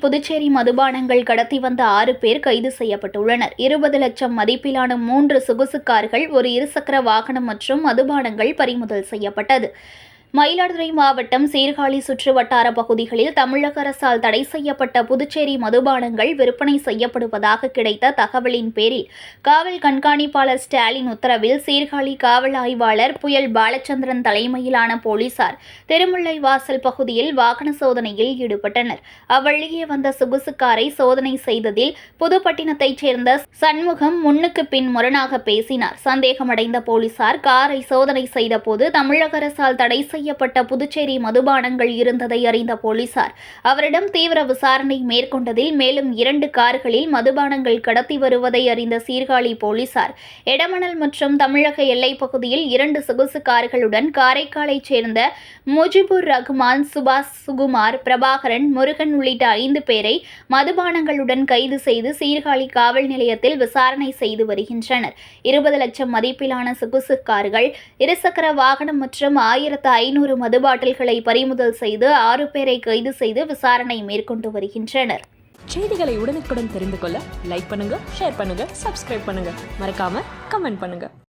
புதுச்சேரி மதுபானங்கள் கடத்தி வந்த ஆறு பேர் கைது செய்யப்பட்டுள்ளனர். இருபது லட்சம் மதிப்பிலான மூன்று சொகுசு கார்கள் ஒரு இருசக்கர வாகனம் மற்றும் மதுபானங்கள் பறிமுதல் செய்யப்பட்டது. மயிலாடுதுறை மாவட்டம் சீர்காழி சுற்று வட்டார பகுதிகளில் தமிழக அரசால் தடை செய்யப்பட்ட புதுச்சேரி மதுபானங்கள் விற்பனை செய்யப்படுவதாக கிடைத்த தகவலின் பேரில் காவல் கண்காணிப்பாளர் ஸ்டாலின் உத்தரவில் சீர்காழி காவல் ஆய்வாளர் புயல் பாலச்சந்திரன் தலைமையிலான போலீசார் திருமுல்லை வாசல் பகுதியில் வாகன சோதனையில் ஈடுபட்டனர். அவ்வழியே வந்த சொகுசு காரை சோதனை செய்ததில் புதுப்பட்டினத்தைச் சேர்ந்த சண்முகம் முன்னுக்கு பின் முரணாக பேசினார். சந்தேகமடைந்த போலீசார் காரை சோதனை செய்தபோது தமிழக அரசால் தடை செய்யப்பட்ட புதுச்சேரி மதுபானங்கள் இருந்ததை அறிந்த போலீசார் அவரிடம் தீவிர விசாரணை மேற்கொண்டதில் மேலும் இரண்டு கார்களில் மதுபானங்கள் கடத்தி வருவதை அறிந்த சீர்காழி போலீசார் எடமணல் மற்றும் தமிழக எல்லைப் பகுதியில் இரண்டு சொகுசு கார்களுடன் காரைக்காலைச் சேர்ந்த முஜிபுர் ரஹ்மான் சுபாஷ் சுகுமார் பிரபாகரன் முருகன் உள்ளிட்ட ஐந்து பேரை மதுபானங்களுடன் கைது செய்து சீர்காழி காவல் நிலையத்தில் விசாரணை செய்து வருகின்றனர். இருபது லட்சம் மதிப்பிலான சொகுசு கார்கள் இருசக்கர வாகனம் மற்றும் ஆயிரத்து ஐநூறு மது பாட்டில்களை பறிமுதல் செய்து ஆறு பேரை கைது செய்து விசாரணை மேற்கொண்டு வருகின்றனர். செய்திகளை உடனுக்குடன் தெரிந்து கொள்ள லைக் பண்ணுங்க ஷேர் பண்ணுங்க சப்ஸ்கிரைப் பண்ணுங்க. மறக்காம கமெண்ட் பண்ணுங்க.